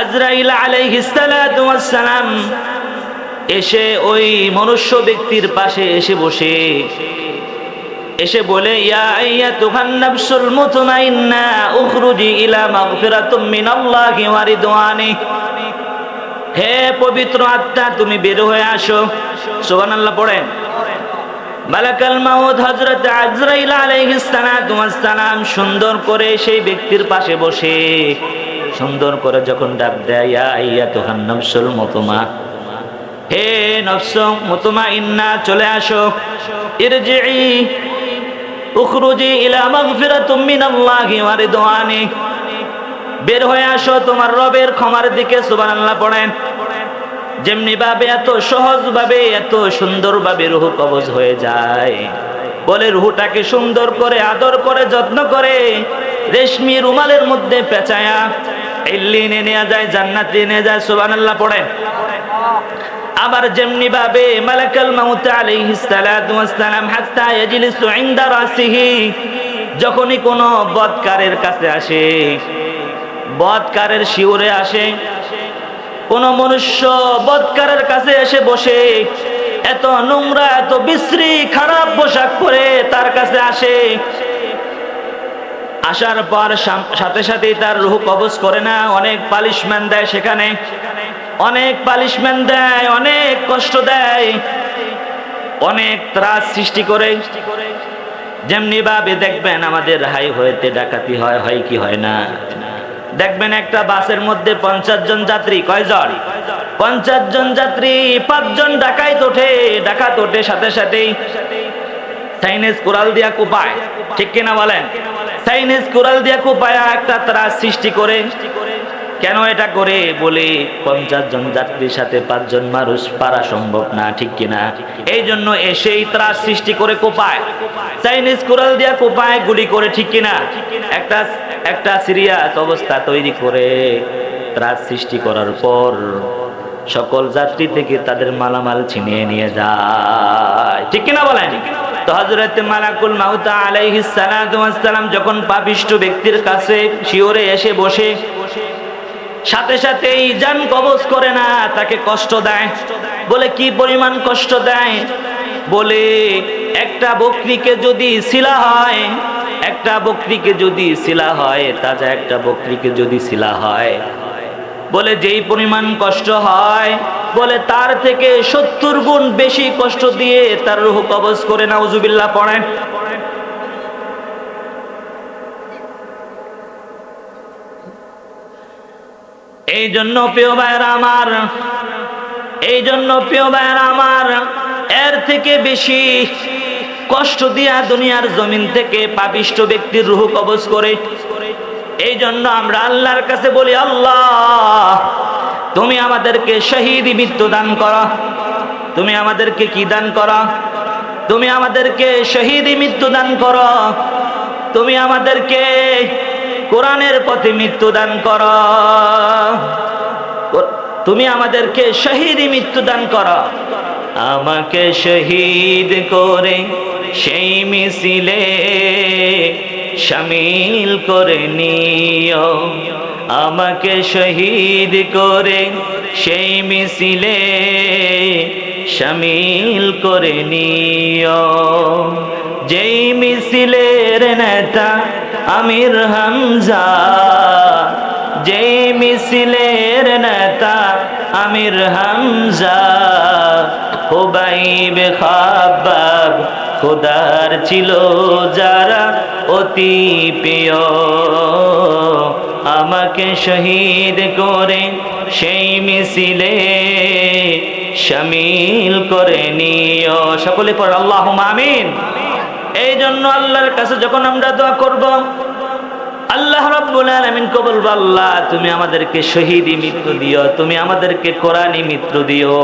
আজরাইল আলাইহিস সালাতু ওয়াসসালাম এসে ওই মনুষ্য ব্যক্তির পাশে এসে বসে। এসে বলে, ইয়া আইয়াতুহান নাফসুল মুতমাইন্না, উখরুজি ইলা মাগফিরাতুম মিনাল্লাহি ওয়া রিদওয়ানি। হে পবিত্র আত্মা, তুমি বের হয়ে আসো। সুবহানাল্লাহ, পড়েন। মালাকাল মাউদ হযরত আজরাইল আলাইহিস সালাম সুন্দর করে সেই ব্যক্তির পাশে বসে। সুন্দর করে যখন ডাক দেয়, ইয়া আইয়াতুহান নাফসুল হে নফস মুতমা, ইন্না চলে আসো। ইরজিই উখরুজি ইলা মিনাল্লাহি ওয়া রিদওয়ানি। বের হয়ে আসো, তোমার রবের ক্ষমার দিকে সুবহানাল্লাহ পড়েন। যেমনি ভাবে এত সহজ ভাবে, এত সুন্দর ভাবে রুহ কবজ হয়ে যায়। বলে রুহটাকে সুন্দর করে, আদর করে, যত্ন করে, রেশমি রুমালের মধ্যে পেঁচায়া আবার যেমনি ভাবে যখনই কোনো বদকারের কাছে আসে, বদকারের শিওরে আসে, কোন মনুষ্য বদকারের কাছে এসে বসে, এত নোংরা, এত বিশ্রী, খারাপ পোশাক পরে তার কাছে আসে আসার পর সাথে সাথে তার রুহ কবজ করে না, অনেক পালিশমেন্ট দেয় সেখানে। অনেক পালিশমেন্ট দেয়, অনেক কষ্ট দেয়, অনেক ত্রাস সৃষ্টি করে। যেমনি ভাবে দেখবেন আমাদের হাই হয়েতে ডাকাতি হয় হয় কি হয় না। দেখবেন একটা বাসের মধ্যে পঞ্চাশ জন যাত্রী, কয়জন? পঞ্চাশ জন যাত্রী পাঁচজন ডাকাই তোঠে ডাকাত ওঠে সাথে সাথেই। চাইনিজ কোরাল দিয়া কুপায়, ঠিক কিনা বলেন? চাইনিজ কুড়াল দিয়া কুপায়া একটা ত্রাস সৃষ্টি করে। কেন এটা করে? বলে, পঞ্চাশ জন যাত্রীর সাথে পাঁচজন মানুষ পারা সম্ভব না, ঠিক কিনা? এই জন্য এসেই ত্রাস সৃষ্টি করে কোপায়। চাইনিজ কুড়াল দিয়া কোপায় গুলি করে, ঠিক কিনা? একটা একটা সিরিয়াস অবস্থা তৈরি করে ত্রাস সৃষ্টি করার পর সকল যাত্রী থেকে তাদের মালামাল ছিনিয়ে নিয়ে যায়। ঠিক কিনা বলেন? যখন পাপিষ্ঠ ব্যক্তির কাছে শিওরে এসে বসে, সাথে করে না, তাকে কষ্ট দেয়। বলে, কি পরিমাণ কষ্ট দেয়? বলে, একটা বকরিকে যদি শিলা হয়, একটা বকরিকে যদি শিলা হয়, তাজা একটা বকরিকে যদি শিলা হয়। বলে, যেই পরিমাণ কষ্ট হয় বলে, তার থেকে সত্তর গুণ বেশি কষ্ট দিয়ে তার রুহ কবজ করে নাউজুবিল্লাহ পড়েন। এই জন্য প্রিয় ভাইয়ের আমার, এই জন্য প্রিয় ভাইয়ের আমার, এর থেকে বেশি কষ্ট দিয়া দুনিয়ার জমিন থেকে পাপিষ্ট ব্যক্তির রুহ কবজ করে। এই জন্য আমরা আল্লাহর কাছে বলি, আল্লাহ তুমি আমাদেরকে শহীদ মৃত্যু দান করো। তুমি আমাদেরকে কি দান করো? তুমি আমাদেরকে শহীদ মৃত্যু দান করো। তুমি আমাদেরকে কোরআনের পথে মৃত্যু দান করো। তুমি আমাদেরকে শহীদ মৃত্যু দান করো। আমাকে শহীদ করে সেই মিছিলে শামিল করে নিও। আমাকে শহীদ করে, সেই মিছিলে শামিল করে নিও। যেই মিছিলের নেতা আমির হামজা, যেই মিছিলের নেতা আমির হামজা, হুবাইব খাবাব খোদার ছিল যারা অতি প্রিয়। আমাকে শহীদ করে সেই মিছিলে শামিল করে নিও। সকলে পর আল্লাহ আমিন। এই জন্য আল্লাহর কাছে যখন আমরা দোয়া করব, আল্লাহ রাব্বুল আলামিন কে বলব, আল্লাহ, তুমি আমাদেরকে শহীদি মৃত্যু দিও, তুমি আমাদেরকে কোরআনি মৃত্যু দিও।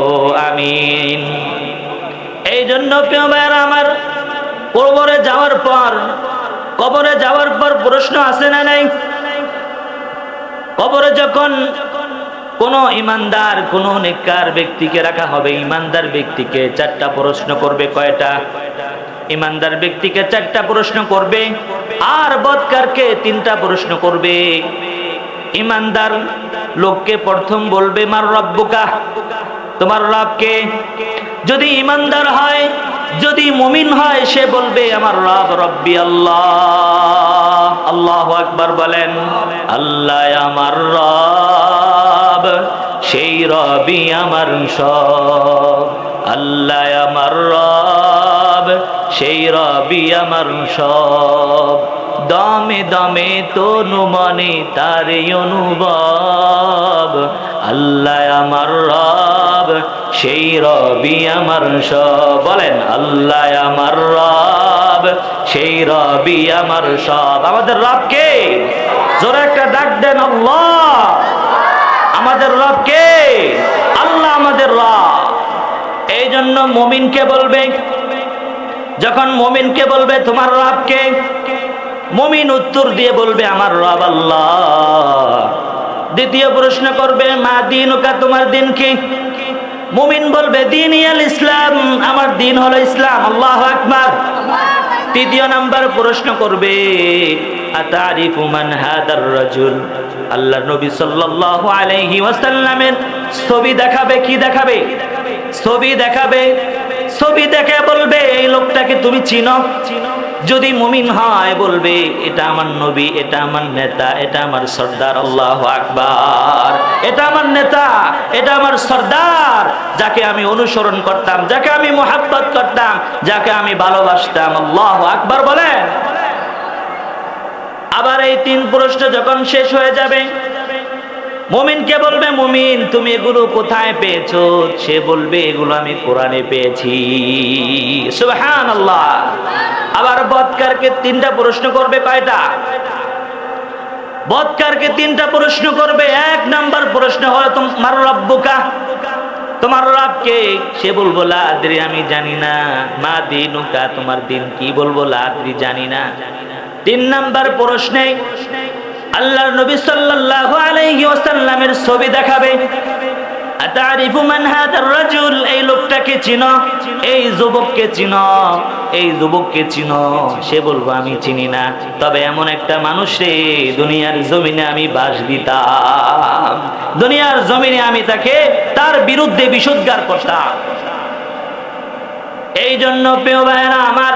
আমিন। এই জন্য প্রিয় ভাইয়েরা আমার কবরে যাওয়ার পর, কবরে যাওয়ার পর প্রশ্ন আসে না নাই? কবরে যখন কোন ইমানদার, কোন নেককার ব্যক্তিকে রাখা হবে, ইমানদার ব্যক্তিকে চারটা প্রশ্ন করবে কয়টা? ইমানদার ব্যক্তিকে চারটা প্রশ্ন করবে আর বদকারকে তিনটা প্রশ্ন করবে। ইমানদার লোককে প্রথম বলবে, মার রব্বুকা? তোমার রবকে? যদি ইমানদার হয় যদি মুমিন হয়, সে বলবে, আমার রব, রব্বি আল্লাহ। আল্লাহ আকবার বলেন, আল্লাহ আমার রব, সেই রবি আমার সব। আল্লাহ আমার রব, সেই রবি আমার সব। দমে দমে তনু মনে তারে অনুভব। আল্লাহ আমার রব, সেই রবি আমার সব। বলেন, আল্লাহ আমার রব, সেই রবি আমার সব। আমাদের রবকে জোরে একটা ডাক দেন, আল্লাহ। আমাদের রবকে আল্লাহ আমাদের রব। এই জন্য মমিনকে বলবে, যখন মমিনকে বলবে, তোমার রবকে মমিন উত্তর দিয়ে বলবে, আমার রব আল্লাহ। দ্বিতীয় প্রশ্ন করবে, মা দিন ওকা তোমার দিন কি? মুমিন বলবে দিন ইয়াল ইসলাম, আমার দিন হলো ইসলাম, আল্লাহ আকবার। তৃতীয় নাম্বার প্রশ্ন করবে, আতারিফু মান হাদার রাজুল? আল্লাহ নবী সাল্লাল্লাহু আলাইহি ওয়াসাল্লামের ছবি দেখাবে, কি দেখাবে? ছবি দেখাবে, ছবি দেখে বলবে, এই লোকটাকে তুমি চিনো? যদি মুমিন হয় বলবে, এটা আমার নবী, এটা আমার নেতা, এটা আমার সর্দার, আল্লাহ আকবার। এটা আমার নেতা, এটা আমার সর্দার। যাকে আমি অনুসরণ করতাম, যাকে আমি মোহাব্বত করতাম, যাকে আমি ভালোবাসতাম, আল্লাহ আকবার বলেন। আবার এই তিন প্রশ্ন যখন শেষ হয়ে যাবে মুমিনকে বলবে, মুমিন, তুমি এগুলো কোথায় পেয়েছ? সে বলবে, এগুলো আমি কোরআনে পেয়েছি। সুবহান আল্লাহ আবার বদকারকে তিনটা প্রশ্ন করবে কয়টা? বদকারকে তিনটা প্রশ্ন করবে। এক নাম্বার প্রশ্ন হলো তোমার রব্বুকা? তোমার রবকে? সে বলব, লাদ্রি, আমি জানি না। মা দিনুকা? তোমার দিন কি? বলব, লাদ্রি, জানি না। তিন নাম্বার প্রশ্নে আল্লাহর নবী সাল্লাল্লাহু আলাইহি ওয়াসাল্লামের ছবি দেখাবে। আতারিফু মান হাদার রাজুল, এই লোকটাকে চিনো, এই যুবককে চিনো, এই যুবককে চিনো, সে বলব আমি চিনি না, তবে এমন একটা মানুষ রে, দুনিয়ার জমিনে আমি বাস দিতাম, দুনিয়ার জমিনে আমি তাকে তার বিরুদ্ধে বিশুদ্ধার করতাম। এই জন্য প্রিয় ভাইয়েরা, আমার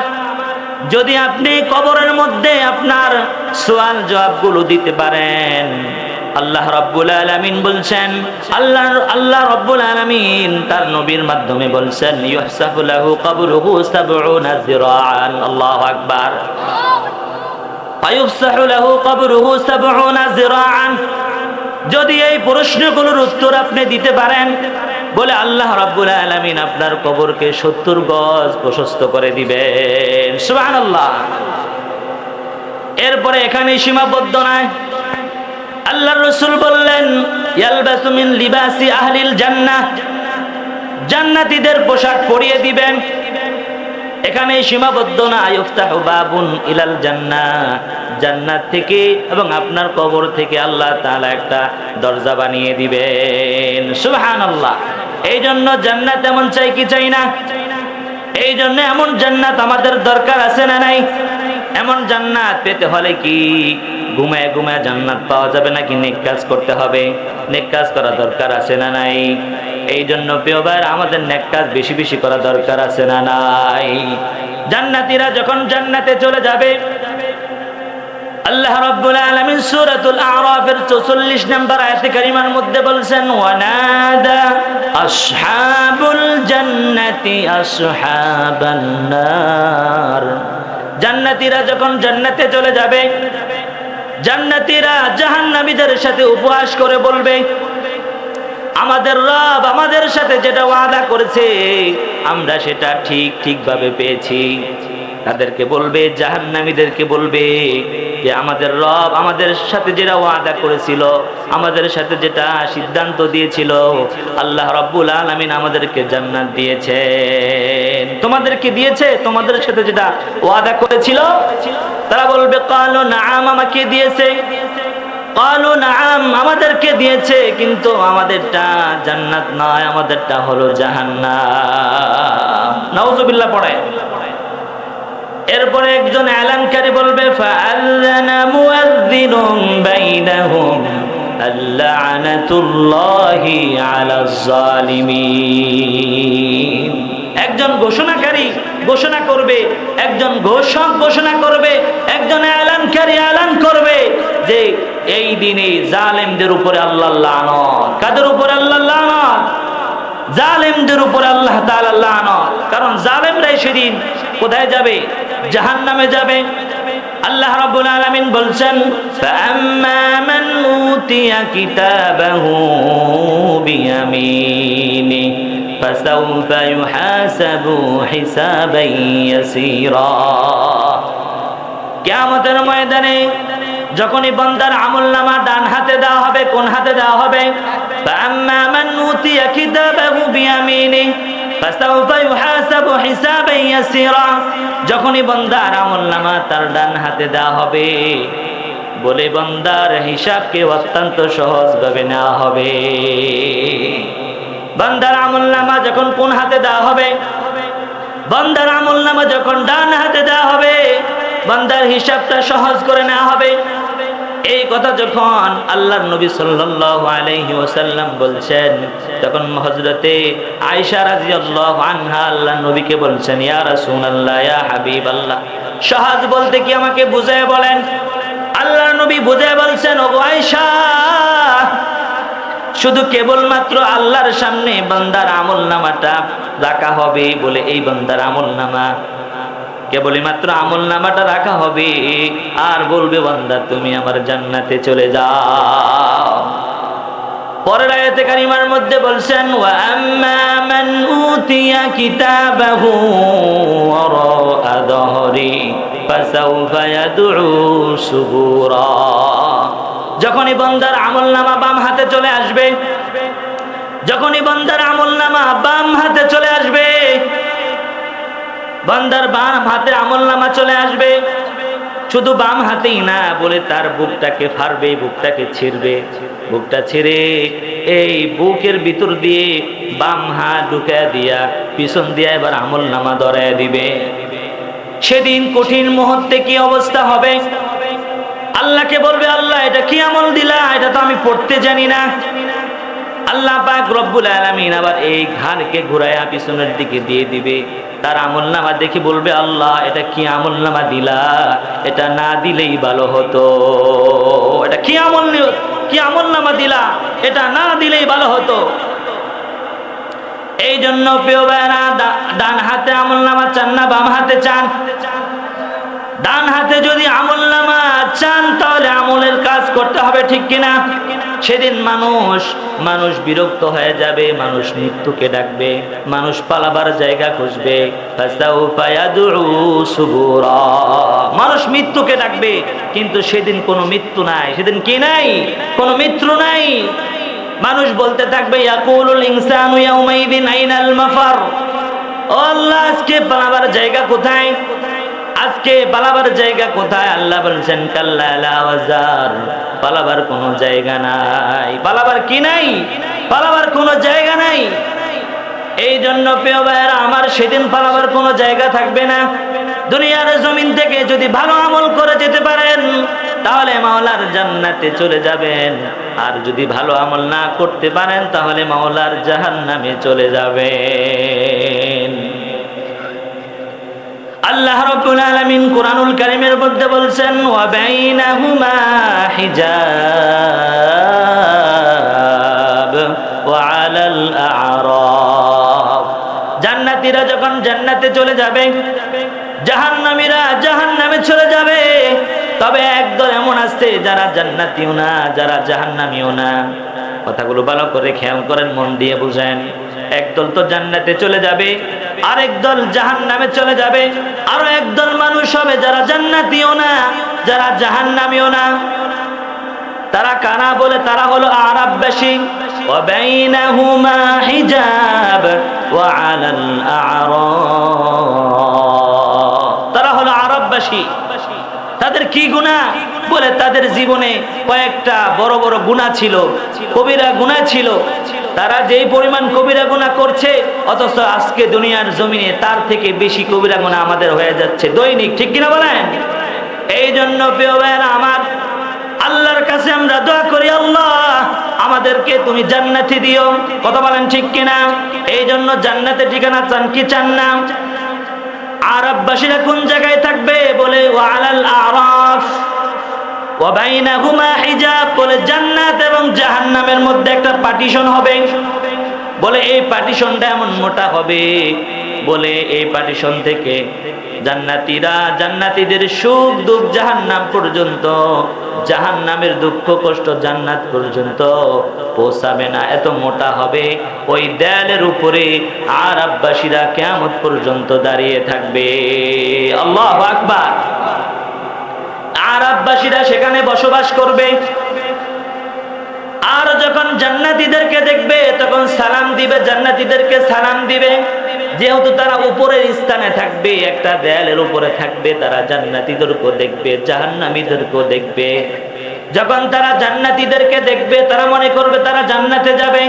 যদি আপনি কবরের মধ্যে আপনার সোয়াল জবাবগুলো দিতে পারেন, আল্লাহ রব্বুল আলামিন বলছেন, আল্লাহ আল্লাহ রব্বুল আলামিন তার নবীর মাধ্যমে বলছেন ইউহসাবু লাহু কবরুহু সাবউনা যিরাআন, আল্লাহু আকবার। যদি এই প্রশ্নগুলোর উত্তর আপনি দিতে পারেন বলে আল্লাহ রাব্বুল আলামিন আপনার কবরকে সত্তর গজ প্রশস্ত করে দিবেন। সুবহানাল্লাহ। এরপরে এখানে সীমাবদ্ধ নয়। আল্লাহ রসুল বললেন, ইয়ালবাসু মিন লিবাসি আহলিল জান্নাহ। জান্নাতীদের পোশাক পরিয়ে দিবেন। এখানে সীমাবদ্ধ না, ইফতাহু বাবুন ইলাল জান্নাহ। জান্নাত থেকে এবং আপনার কবর থেকে আল্লাহ তাআলা একটা দরজা বানিয়ে দিবেন। সুবহানাল্লাহ। এই জন্য জান্নাত এমন চাই কি চাই না? এই জন্য এমন জান্নাত আমাদের দরকার আছে না নাই? এমন জান্নাত পেতে হলে কি ঘুমায় ঘুমায় জান্নাত পাওয়া যাবে নাকি নেক কাজ করতে হবে? নেক কাজ করা দরকার আছে না নাই? এই জন্য প্রিয় আমাদের নেক কাজ বেশি বেশি করা দরকার আছে না নাই? জান্নাতীরা যখন জান্নাতে চলে যাবে আল্লাহ রাব্বুল আলামিন সূরাতুল আরাফের 44 নম্বর আয়াতে কারিমার মধ্যে বলছেন, ওয়ানাদা আসহাবুল জান্নাতি আসহাবান নার। জান্নাতীরা যখন জান্নাতে চলে যাবে, জান্নাতীরা জাহান্নামীদের সাথে উপহাস করে বলবে, আমাদের রব আমাদের সাথে যেটা ওয়াদা করেছে, আমরা সেটা ঠিক ঠিকভাবে পেয়েছি। তাদেরকে বলবে, জাহান্নামীদেরকে বলবে যে আমাদের রব আমাদের সাথে যেটা ওয়াদা করেছিল, আমাদের সাথে যেটা সিদ্ধান্ত দিয়েছিল, আল্লাহ রব্বুল আলমিন আমাদেরকে জান্নাত দিয়েছেন। তোমাদেরকে দিয়েছে, তোমাদের সাথে যেটা ওয়াদা করেছিল? তারা বলবে, কালো নাম আমাকে দিয়েছে। কালো নাম আমাদেরকে দিয়েছে, কিন্তু আমাদেরটা জান্নাত নয়, আমাদেরটা হলো জাহান্নাম। নাউজুবিল্লাহ পড়ে। এরপরে একজন এলানকারী বলবে একজন ঘোষণাকারী ঘোষণা করবে, একজন ঘোষক ঘোষণা করবে, একজন এলানকারী এলান করবে যে এই দিনে জালেমদের উপরে আল্লাহ কাদের উপরে আল্লাহ জালেমদের উপরে আল্লাহ তাআলা লানত। কারণ জালেমরাই সেদিন কোথায় যাবে? জাহান্নামে যাবে। আল্লাহ রাব্বুল আলামিন বলছেন, ফাআম্মা মান উতিয়া কিতাবাহু বিয়ামিনি, ফাসাউফা ইউহাসাবু হিসাবান ইয়াসীরা. কিয়ামতের ময়দানে যখনই বান্দার আমলনামা ডান হাতে দেওয়া হবে, কোন হাতে দেওয়া হবে? ফাআম্মা মান উতিয়া কিতাবাহু বিয়ামিনি যখনই বন্দার আমল নামা তার ডান হাতে দেওয়া হবে, বলে বন্দার হিসাবকে অত্যন্ত সহজ ভাবে নেওয়া হবে। বন্দার আমল নামা যখন কোন হাতে দেওয়া হবে, বন্দার আমল নামা যখন ডান হাতে দেওয়া হবে, বন্দার হিসাবটা সহজ করে নেওয়া হবে। এই কথা যখন আল্লাহর নবী সাল্লাল্লাহু আলাইহি ওয়াসাল্লাম বলছেন, তখন হযরতে আয়েশা রাদিয়াল্লাহু আনহা আল্লাহর নবীকে বলছেন, ইয়া রাসূলুল্লাহ, ইয়া হাবিবাল্লাহ। সহজ বলতে কি আমাকে বুঝায় বলেন? আল্লাহর নবী বুঝায় বলছেন, ওগো আয়েশা, শুধু কেবলমাত্র আল্লাহর সামনে বান্দার আমল নামাটা রাখা হবে বলে এই বান্দার আমল নামা কেবলই মাত্র আমল নামাটা রাখা হবে। আর বলবে, বান্দা, তুমি আমার জান্নাতে চলে যাও। পরের আয়াতে কারিমার মধ্যে বলছেন, ওয়া আম্মা মান উতিয়া কিতাবাহু ওয়ারা দহরি, ফাসাউফা ইয়াদউ সুবুরা যখনই বান্দার আমল নামা বাম হাতে চলে আসবে, যখনই বান্দার আমল নামা বাম হাতে চলে আসবে বান্দার বাম হাতে আমল নামা চলে আসবে। শুধু বাম হাতেই না, বলে তার বুকটাকে ফারবে বুকটাকে ছিড়বে। বুকটা ছিঁড়ে এই বুকের ভিতর দিয়ে বাম হাত ঢুকায় দিয়া পিছন দিয়া এবার আমল নামা ধরায় দিবে। সেদিন কঠিন মুহূর্তে কি অবস্থা হবে? আল্লাহকে বলবে, আল্লাহ, এটা কি আমল দিলা? এটা তো আমি পড়তে জানি না। আল্লাহ পাক রব্বুল আলামিন আবার এই ঘাড়কে ঘুরাইয়া পিছনের দিকে দিয়ে দিবে। তার আমল নামা দেখে বলবে, আল্লাহ, এটা কি আমল নামা দিলা? এটা না দিলেই ভালো হতো। এটা কি আমল কি আমল নামা দিলা? এটা না দিলেই ভালো হতো। এই জন্য প্রিয় ভাইরা ডান হাতে আমল নামা চান না, বাম হাতে চান। ডান হাতে যদি আমল নামা চান, তাহলে আমলের কাজ করতে হবে, ঠিক কিনা? সেদিন মানুষ মানুষ বিরক্ত হয়ে যাবে, মানুষ মৃত্যুকে ডাকবে, মানুষ পালাবার জায়গা খুঁজবে। মানুষ মৃত্যুকে ডাকবে, কিন্তু সেদিন কোনো মৃত্যু নাই। সেদিন কি নাই? কোনো মৃত্যু নাই। মানুষ বলতে থাকবে, ইয়াকুলুল মাফার। আল্লাহ, আজকে পালাবার জায়গা কোথায়? আজকে পালাবার জায়গা কোথায়? আল্লাহ বলছেন পালাবার কোনো জায়গা নাই। পালাবার কি নাই? পালাবার কোনো জায়গা নাই। এই জন্য প্রিয় ভাইয়েরা, আমার সেদিন পালাবার কোনো জায়গা থাকবে না। দুনিয়ার জমিন থেকে যদি ভালো আমল করে যেতে পারেন, তাহলে মাওলার জান্নাতে চলে যাবেন। আর যদি ভালো আমল না করতে পারেন, তাহলে মাওলার জাহান্নামে চলে যাবেন। আল্লাহ রাব্বুল আলামিন কোরআনুল কারীমের মধ্যে বলছেন, ওয়া বাইনাহুমা হিজাব ওয়া আলাল আ'রাফ। জান্নাতীরা যখন জান্নাতে চলে যাবে, জাহান্নামীরা জাহান্নামে চলে যাবে। তবে একদল এমন আছে যারা জান্নাতীও না, যারা জাহান্নামীও না। কথাগুলো ভালো করে খেয়াল করেন, মন দিয়ে বুঝেন। একদল তো জান্নাতে চলে যাবে আরেক দল জাহান্নামে চলে যাবে আরো একদল মানুষ হবে যারা জান্নাতীও না যারা জাহান্নামীও না তারা কানা বলে তারা হলো আরববাসী وبينهما حجاب وعلى الأعراف তারা হলো আরববাসী তাদের কি গুণা বলে তাদের জীবনে কয়েকটা বড় বড় গুণা ছিল কবিরা গুণা ছিল তারা যেই পরিমাণ কবিরা গুণা করছে, অথচ আজকে দুনিয়ার জমিনে তার থেকে বেশি কবিরা গুণা আমাদের হয়ে যাচ্ছে। দৈনিক, ঠিক কিনা বলেন? এই জন্য প্রিয় ভাইয়েরা আমার, আল্লাহর কাছে আমরা দোয়া করি, আল্লাহ, আমাদেরকে তুমি জান্নাতি দিও। কথা বলেন ঠিক কিনা? এই জন্য জান্নাতের ঠিকানা চান কি চান না? আরববাসীরা কোন জায়গায় থাকবে? বলে ওয়ালাল আরাফ। বলে জান্নাত এবং জাহান্নামের মধ্যে একটা পার্টিশন হবে। বলে, এই পার্টিশনটা এমন মোটা হবে। বলে, এই পার্টিশন থেকে জান্নাতীরা জান্নাতীদের সুখ দুঃখ জাহান্নাম পর্যন্ত, জাহান্নামের দুঃখ কষ্ট জান্নাত পর্যন্ত পৌঁছাবে না। এত মোটা হবে। ওই দেয়ালের উপরে আর আব্বাসীরা কেমত পর্যন্ত দাঁড়িয়ে থাকবে। আল্লাহ আকবার। আরববাসীরা সেখানে বসবাস করবে। আর যখন জান্নাতীদেরকে দেখবে, তখন সালাম দিবে, জান্নাতীদেরকে সালাম দিবে। যেহেতু তারা উপরের স্থানে থাকবে, একটা দেয়ালের উপরে থাকবে, তারা জান্নাতীদেরকেও দেখবে, জাহান্নামীদেরকেও দেখবে। যখন তারা জান্নাতীদেরকে দেখবে, তারা মনে করবে তারা জান্নাতে যাবে।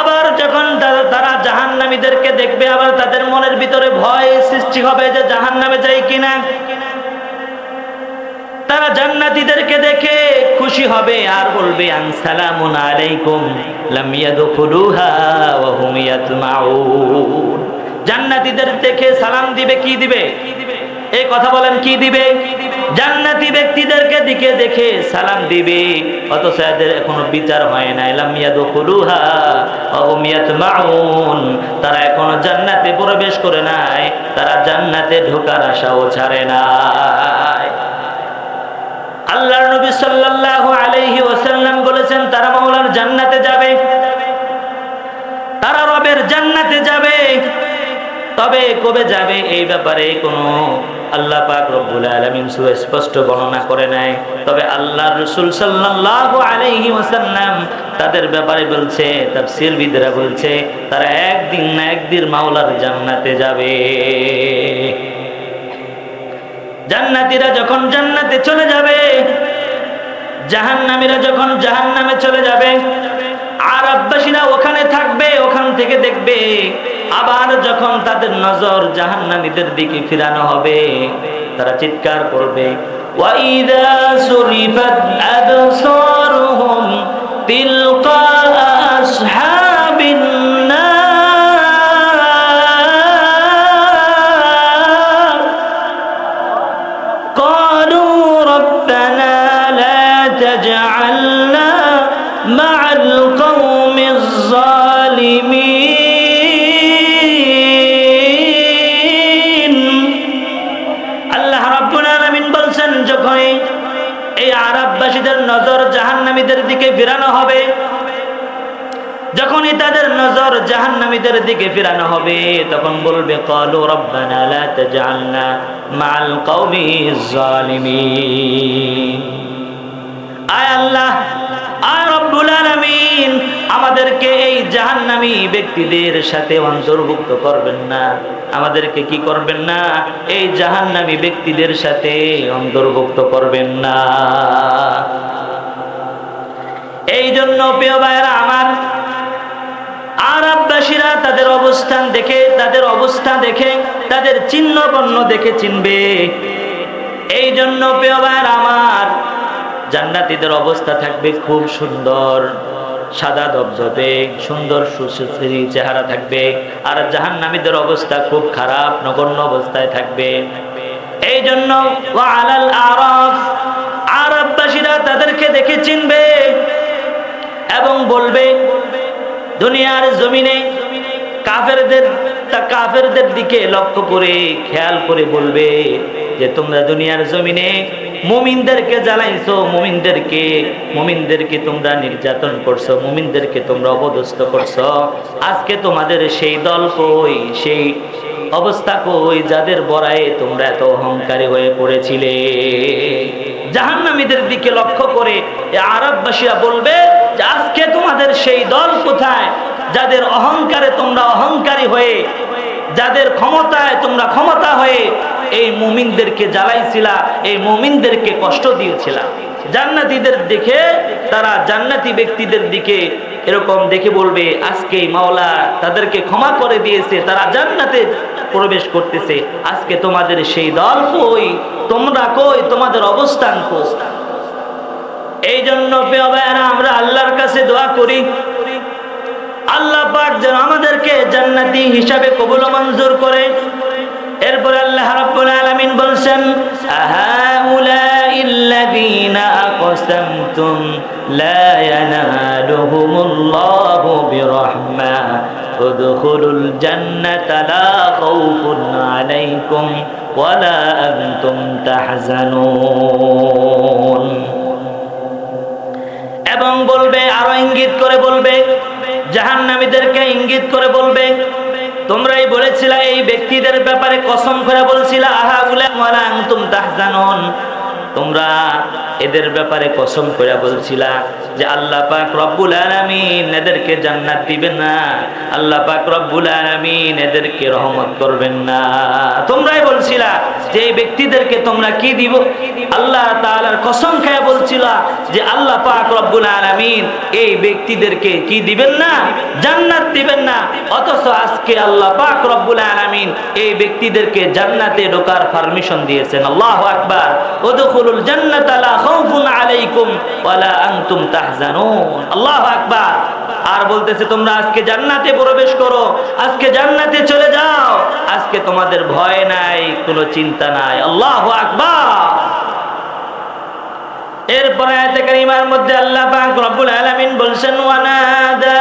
আবার যখন তারা জাহান্নামীদেরকে দেখবে, আবার তাদের মনের ভিতরে ভয় সৃষ্টি হবে যে জাহান্নামে যাই কিনা। তারা জান্নাতীদেরকে দেখে খুশি হবে আর বলবে জান্নাতীদের দেখে সালাম দিবে, কি দিবে? এই কথা বলেন, কি দিবে? জান্নাতি ব্যক্তিদেরকে দিকে দেখে সালাম দিবে, অথচ এদের এখনও বিচার হয় না ইয়াতমাউন। তারা এখনও জান্নাতে প্রবেশ করে নাই, তারা জান্নাতে ঢোকার আশাও ছাড়ে নাই। আল্লাহর নবী সাল্লাল্লাহু আলাইহি ওয়াসাল্লাম বলেছেন, তারা মাওলার জান্নাতে যাবে। তারা রবের জান্নাতে যাবে। তবে কবে যাবে এই ব্যাপারে কোনো আল্লাহ পাক রব্বুল আলামিন সুস্পষ্ট বর্ণনা করে নাই। তবে আল্লাহর রাসূল সাল্লাল্লাহু আলাইহি ওয়াসাল্লাম তাদের ব্যাপারে বলছে তাফসীর বিদরা বলছে, তারা একদিন না একদিন মাওলার জান্নাতে যাবে। জান্নাতিরা যখন জান্নাতে চলে যাবে, জাহান্নামীরা যখন জাহান্নামে চলে যাবে, আর আব্বাসীরা ওখানে থাকবে, ওখান থেকে দেখবে আবার যখন তাদের নজর জাহান্নামীদের দিকে ফিরানো হবে, তারা চিৎকার করবে, ওয়াইদা সুরিফাত আবসারুহুম তিলকা যখনই তাদের নজর জাহান্নামীদের দিকে ফিরানো হবে, তখন বলবে, কালু রব্বানা লা তাজআলনা মাআল কওমিজ জালিমিন আয় আল্লাহ, আয় রব্বুল আলামিন, আমাদেরকে এই জাহান্নামী ব্যক্তিদের সাথে অন্তর্ভুক্ত করবেন না। আমাদেরকে কি করবেন না? এই জাহান্নামী ব্যক্তিদের সাথে অন্তর্ভুক্ত করবেন না। এই জন্য প্রিয় ভাইয়েরা আমার আরববাসীরা তাদের অবস্থান দেখে, তাদের অবস্থা দেখে, তাদের চিহ্ন বর্ণ দেখে চিনবে। এই জন্য প্রিয় আমার, জান্নাতীদের অবস্থা থাকবে খুব সুন্দর। সাদা ধবধবে, সুন্দর সুশ্রী চেহারা থাকবে। আর জাহান্নামীদের অবস্থা খুব খারাপ, নগণ্য অবস্থায় থাকবে। এই জন্য আলাল আরব আরববাসীরা তাদেরকে দেখে চিনবে এবং বলবে দুনিয়ার জমিনে কাফেরদের তা কাফেরদের দিকে লক্ষ্য করে, খেয়াল করে বলবে যে তোমরা দুনিয়ার জমিনে মুমিনদেরকে জ্বালাইছো, মুমিনদেরকে মুমিনদেরকে তোমরা নির্যাতন করছ, মুমিনদেরকে তোমরা অপদস্থ করছ। আজকে তোমাদের সেই দল কই, সেই অবস্থা কই যাদের বড়ায়ে তোমরা এত অহংকারী হয়ে পড়েছিলে? জাহান্নামীদের দিকে লক্ষ্য করে আরববাসীরা বলবে আজকে তোমাদের সেই দল কোথায়? যাদের অহংকারে তোমরা অহংকারী হয়ে, যাদের ক্ষমতায় তোমরা ক্ষমতা হয়ে, এই মুমিনদেরকে জ্বালাইছিলা, এই মুমিনদেরকে কষ্ট দিয়েছিলা। জান্নাতীদের দেখে, তারা জান্নাতি ব্যক্তিদের দিকে এরকম দেখে বলবে আজকে মাওলা তাদেরকে ক্ষমা করে দিয়েছে, তারা জান্নাতে প্রবেশ করতেছে। আজকে তোমাদের সেই দল কই? তোমরা কই? তোমাদের অবস্থান কই? এই জন্য আমরা আল্লাহর কাছে দোয়া করি। আল্লাহ যেন আমাদেরকে জান্নাতি হিসাবে কবুল মঞ্জুর করে। এরপর আল্লাহ রাব্বুল আলামিন বলছেন, আহাউলাইল্লাযীনা আকসামতুম লা ইয়ানালুহুমুল্লাহু বিরহমা, উদখুলুল জান্নাতা লা খাউফুন আলাইকুম ওয়ালা আনতুম তাহজানুন। জাহান্নামীদেরকে ইঙ্গিত করে বলবে, তোমরাই বলেছিলে এই ব্যক্তিদের ব্যাপারে কসম করে বলছিলা, আহা উলা তাহজানুন। তোমরা এদের ব্যাপারে কসম করে বলছিলা যে আল্লাহ পাক রব্বুল আলামিন এদেরকে জান্নাত দিবেন না, আল্লাহ পাক রব্বুল আলামিন এদেরকে রহমত করবেন না। তোমরাই বলছিলা যে ব্যক্তিদেরকে তোমরা কি দিব? আল্লাহ তাআলার কসম খেয়ে বলছিলা যে আল্লাহ পাক রব্বুল আলামিন এই ব্যক্তিদেরকে কি দিবেন না? জান্নাত দিবেন না। অথচ আজকে আল্লাহ পাক রব্বুল আলামিন এই ব্যক্তিদেরকে জান্নাতে ঢোকার পারমিশন দিয়েছেন। আল্লাহু আকবার। উদখুলুল জান্নাতা লা আলাইকুম ওয়ালা আনতুম তাহজানুন। আল্লাহু আকবার। আর বলতেছে, তোমরা আজকে জান্নাতে প্রবেশ করো, আজকে জান্নাতে চলে যাও, আজকে তোমাদের ভয় নাই, কোনো চিন্তা নাই। আল্লাহু আকবার। এরপরে আয়াতে কারিমার মধ্যে আল্লাহ পাক রব্বুল আলামিন বলছেন, ওয়ানাদা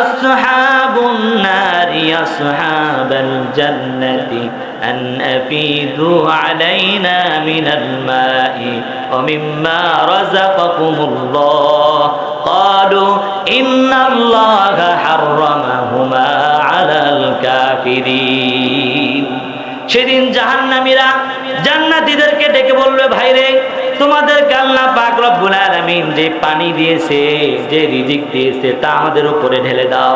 আসহাবুন নারি আসহাবাল জান্নাতি আন আফিদু আলাইনা মিনাল মাই ওয়া মিম্মা রাযাকাকুমুল্লাহ قالوا إن الله حرمهما على الكافرين সেদিন জাহান্নামীরা জান্নাতীদেরকে ডেকে বলবে ভাইরে তোমাদেরকে আল্লাহ পাক রব্বুল আলামিন যে পানি দিয়েছে যে রিজিক দিয়েছে তা আমাদের উপরে ঢেলে দাও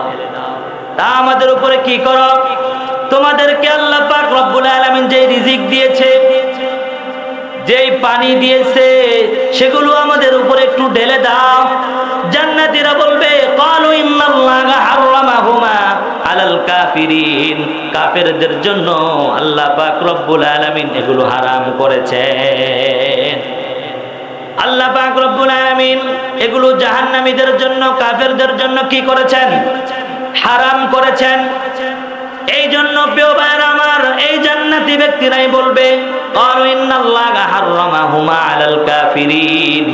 তা আমাদের উপরে কি করো তোমাদেরকে আল্লাহ পাক রব্বুল আলামিন যে রিজিক দিয়েছে, যেই পানি দিয়েছে, সেগুলো আমাদের উপরে একটু ঢেলে দাও। জান্নাতীরা বলবে ক্বালু ইন্নাল্লাহা হারামাহুমা আলাল কাফিরিন। কাফেরদের জন্য আল্লাহ পাক রব্বুল আলামিন এগুলো হারাম করেছেন। আল্লাহ পাক রব্বুল আলামিন এগুলো জাহান্নামীদের জন্য, কাফেরদের জন্য কি করেছেন? হারাম করেছেন। এই জন্য প্রিয় ভাইয়ের আমার এই জান্নাতি ব্যক্তিরাই বলবে ক্বালু ইন্নাল্লাহা হারামাহুমা আলাল কাফিরিন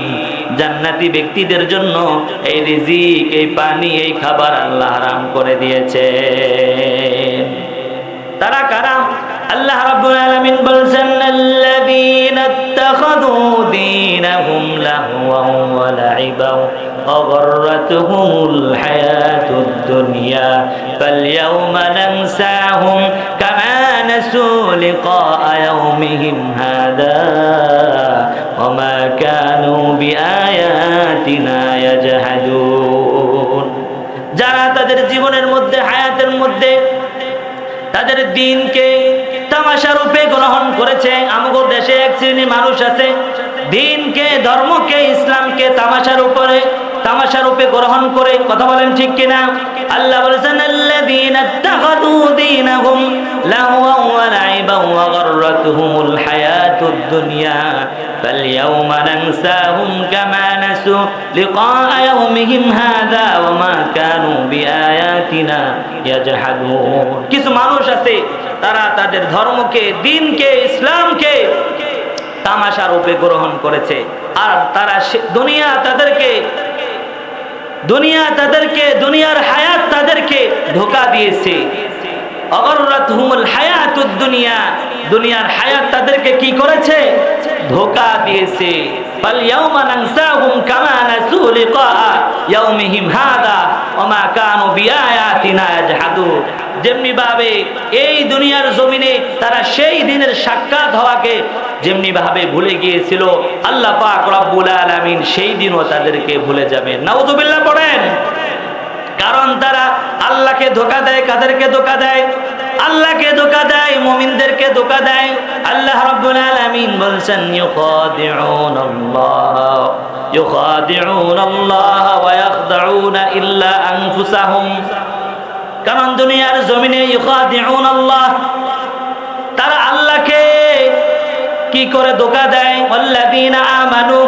জান্নাতি ব্যক্তিদের জন্য এই রিজিক এই পানি এই খাবার আল্লাহ হারাম করে দিয়েছে তারা কারা আল্লাহ রাব্বুল আলামিন বলছেন আল্লাযীনা ইত্তাখাযু দীনাহুম লাহওয়ান ওয়া লাইবান وغرتهم الحياة الدنيا فاليوم ننساهم كما نسوا لقاء يومهم هذا وما كانوا بآياتنا يجحدون যারা তাদের জীবনের মধ্যে হায়াতের মধ্যে তাদের দিনকে তামাশা রূপে গ্রহণ করেছে আমাদের দেশে এক শ্রেণী মানুষ আছে দিনকে ধর্মকে ইসলামকে তামাশার উপরে তামাশা রূপে গ্রহণ করে কথা বলেন ঠিক কিনা আল্লাহ বলেছেন আল্লাযীনা ইত্তাখাযু দীনাহুম লাহওয়ান ওয়া লাইবান ওয়া গাররাতুহুমুল হায়াতুদ দুনিয়া فاليوم ننساهم كما نسوا لقاء يومهم هذا وما كانوا بآياتنا يجحدون কিছু মানুষ আছে তারা তাদের ধর্মকে দিনকে ইসলামকে তামাশা রূপে গ্রহণ করেছে আর তারা দুনিয়া তাদেরকে দুনিয়া তাদেরকে দুনিয়ার হায়াত তাদেরকে ধোকা দিয়েছে। অগররাত হুমুল হায়াতুদ দুনিয়া দুনিয়ার হায়াত তাদেরকে কি করেছে? ধোকা দিয়েছে। যেমনি ভাবে এই দুনিয়ার জমিনে তারা সেই দিনের সাক্ষাৎ হওয়াকে যেমনি ভাবে ভুলে গিয়েছিল, আল্লাহ পাক রব্বুল আলামিন সেই দিনও তাদেরকে ভুলে যাবে। নাউজুবিল্লাহ পড়েন। কারণ তারা আল্লাহকে ধোকা দেয়, কাদেরকে ধোকা দেয়? আল্লাহকে ধোকা দেয়, মুমিনদেরকে ধোকা দেয়। আল্লাহ রাব্বুল আলামিন বলছেন ইউখাদিউন আল্লাহ ইউখাদিউন আল্লাহ ওয়া ইয়াখদাউনা ইল্লা আনফুসাহুম। কারণ দুনিয়ার জমিনে ইউখাদিউন আল্লাহ তারা আল্লাহকে কি করে ধোকা দেয়? ওয়াল্লাযীনা আমানু,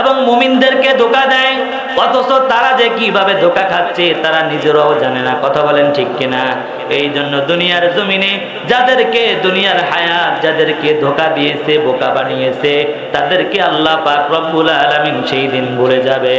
এবং মুমিনদেরকে ধোকা দেয়। অথচ তারা যে কীভাবে ধোকা খাচ্ছে, তারা নিজেরাও জানে না। কথা বলেন ঠিক কিনা? এই জন্য দুনিয়ার জমিনে যাদেরকে দুনিয়ার হায়াত, যাদেরকে ধোকা দিয়েছে, বোকা বানিয়েছে, তাদেরকে আল্লাহ পাক রব্বুল আলামিন সেই দিন ভুলে যাবে।